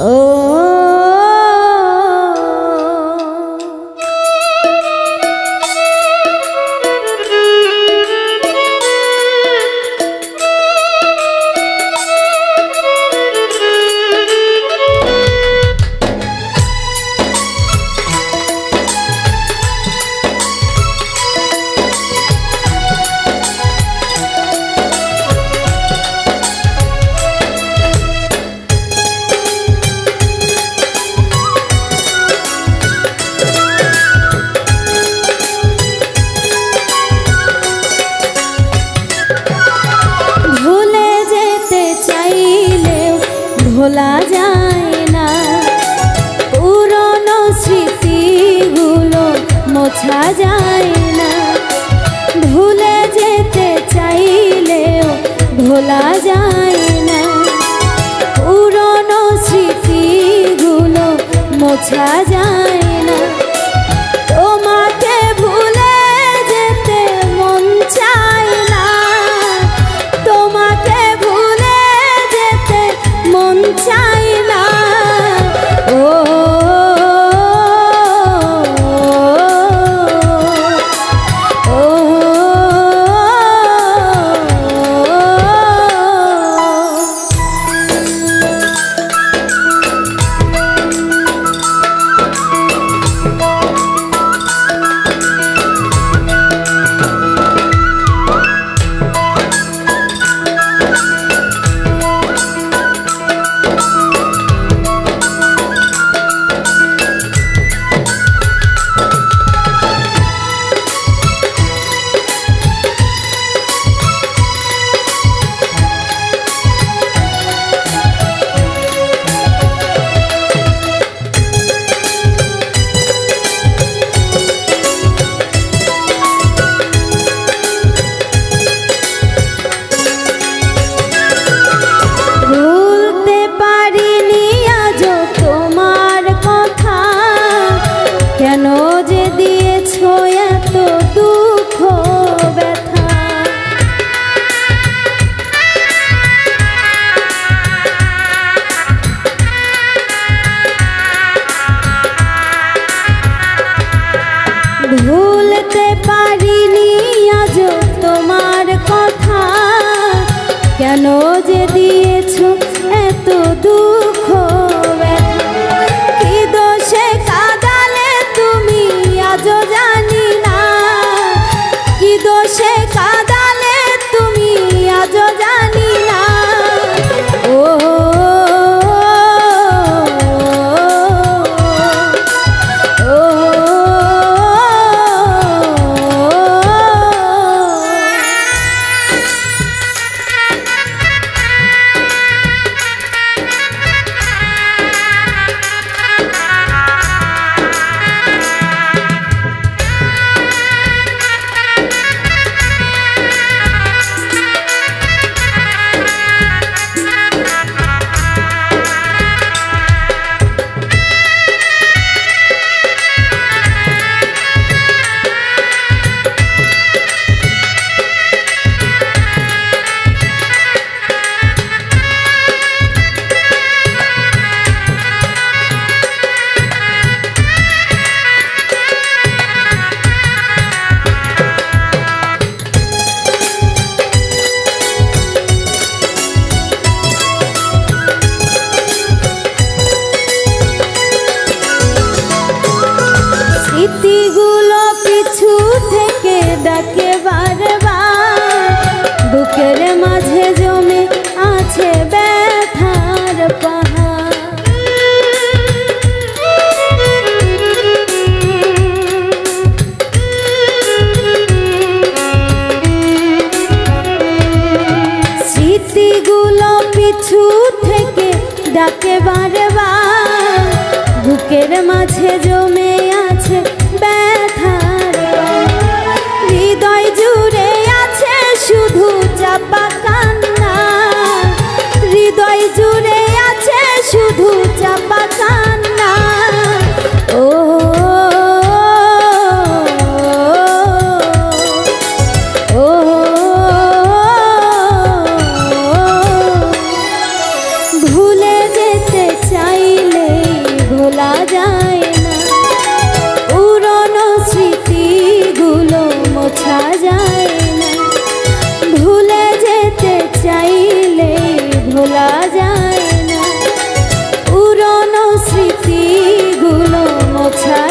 Oh. ভোলা যায় না। পুরনো স্মৃতিগুলো মোছা যায় না। ভুলে যেতে চাইলেও ভোলা যায় না। পুরনো স্মৃতিগুলো মোছা যায় স্মৃতিগুলো পিছু থেকে ডাকে বারবার। বুকের মাঝে জমে আছে ব্যথার পাহাড়। স্মৃতিগুলো পিছু থেকে ডাকে বারবার time.